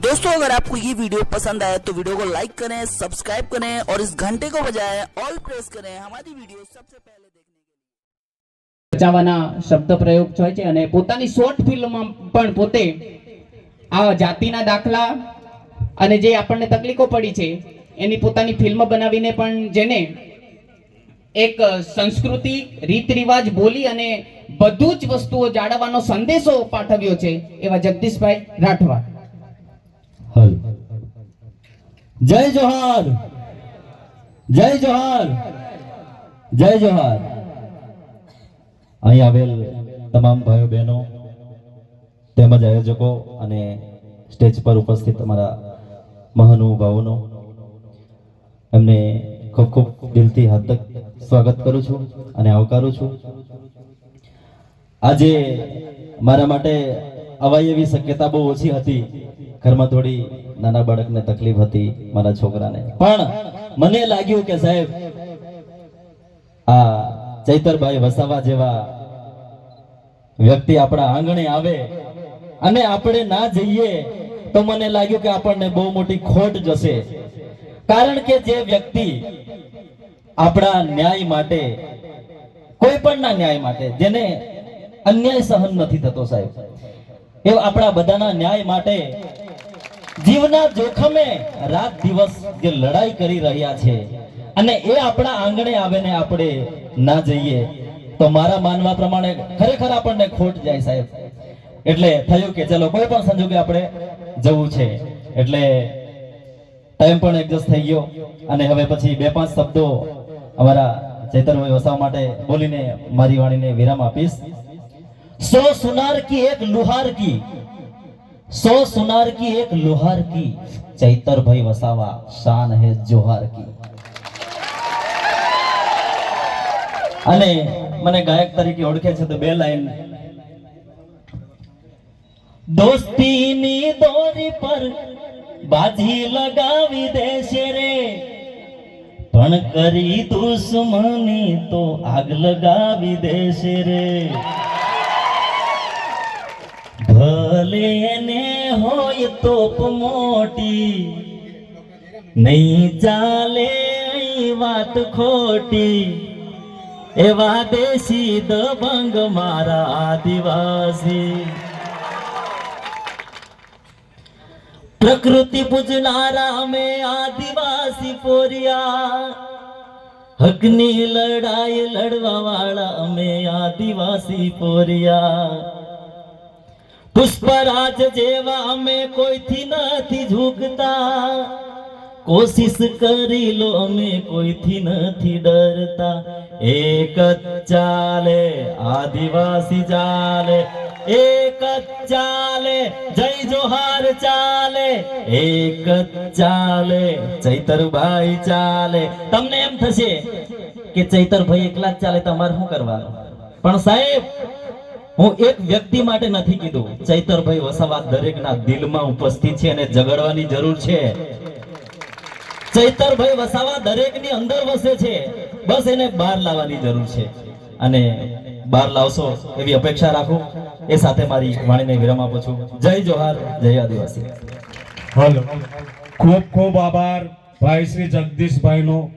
दोस्तों अगर आपको ये वीडियो पसंद आया तो वीडियो को लाइक करें सब्सक्राइब करें और इस घंटे को बजाएं ऑल प्रेस करें हमारी वीडियो सबसे पहले देखने के लिए બચાવવાના શબ્દ પ્રયોગ હોય છે અને પોતાની શોર્ટ ફિલ્મમાં પણ પોતે આ જાતિના દાખલા અને જે આપણને તકલીફો પડી છે એની પોતાની ફિલ્મ બનાવીને પણ જેને એક સંસ્કૃતિ રીત રિવાજ બોલી અને બધું જ વસ્તુઓ જાળવવાનો સંદેશો પાઠવ્યો છે એવા જગદીશભાઈ રાઠવા જય જોહાર. જય જોહાર. જય જોહાર. અહીં આવેલ તમામ ભાઈઓ, બહેનો, તેમજ આયોજકો અને સ્ટેજ પર ઉપસ્થિત અમારા મહાનુભાવોનો, એમને ખૂબ ખૂબ દિલથી હાર્દક સ્વાગત કરું છું અને આવકારું છું. આજે મારા માટે અવાય એવી શક્યતા બહુ ઓછી હતી. ઘરમાં થોડી નાના બાળકને તકલીફ હતી મારા છોકરાને. પણ મને લાગ્યું કે સાહેબ, આ ચૈતરભાઈ વસાવા જેવા વ્યક્તિ આપણા આંગણે આવે અને આપણે ના જઈએ તો મને લાગ્યું કે આપણને બહુ મોટી ખોટ જશે. કારણ કે જે વ્યક્તિ આપણા ન્યાય માટે, કોઈ પણ ના ન્યાય માટે, જેને અન્યાય સહન નથી થતો સાહેબ, એ આપણા બધાના ન્યાય માટે જીવના જોખમે રાત દિવસ જે લડાઈ કરી રહ્યા છે અને એ આપણા આંગણે આવે આપણે ના જઈએ, તો મારા માનવા પ્રમાણે ખરેખર આપણને ખોટ જાય સાહેબ. એટલે થયું કે ચલો કોઈ પણ સંજોગે આપણે જવું છે. એટલે ટાઈમ પણ એડજસ્ટ થઈ ગયો અને હવે પછી બે પાંચ શબ્દો અમારા ચૈતરભાઈ વસાવા માટે બોલીને મારી વાણીને વિરામ આપીશ. સો સુનાર કી એક લુહાર કી સો સુનાર કી એક લોહાર કી ચૈતરભાઈ વસાવા શાન હે જોહાર કી અને મને ગાયક તરીકે ઓળખે છે તો બે લાઈન દોસ્તીની દોરી પર બાજી લગાવી દેશે રે પણ કરી દુશ્મની તો આગ લગાવી દેશે રે ભલે એને હોય તોપ મોટી નહીં ચાલે વાત ખોટી એવા દેશી દબંગ મારા આદિવાસી પ્રકૃતિ પૂજનારા અમે આદિવાસી પોરિયા હકની લડાઈ લડવા વાળા અમે આદિવાસી પોરિયા પુષ્પરાજ જેવા અમે કોઈથી નથી ઝૂકતા. કોશિશ કરી લો, અમે કોઈથી નથી ડરતા. એક જ ચાલે, આદિવાસી ચાલે. એક જ ચાલે, જય જોહાર ચાલે. એક જ ચાલે, ચૈતરભાઈ ચાલે. તમને એમ થશે કે ચૈતરભાઈ એકલા જ ચાલે તમારે શું કરવાનું? પણ સાહેબ હું એક વ્યક્તિ માટે નથી કીધું. ચૈતરભાઈ વસાવા દરેકના દિલમાં ઉપસ્થિત છે અને જગડવાની જરૂર છે. ચૈતરભાઈ વસાવા દરેકની અંદર વસે છે. બસ એને બહાર લાવવાની જરૂર છે. અને બહાર લાવશો એવી અપેક્ષા રાખું. એ સાથે મારી વાણીને વિરામ આપું છું. જય જોહાર, જય આદિવાસી. હલો. ખૂબ ખૂબ આભાર ભાઈ શ્રી જગદીશભાઈનો.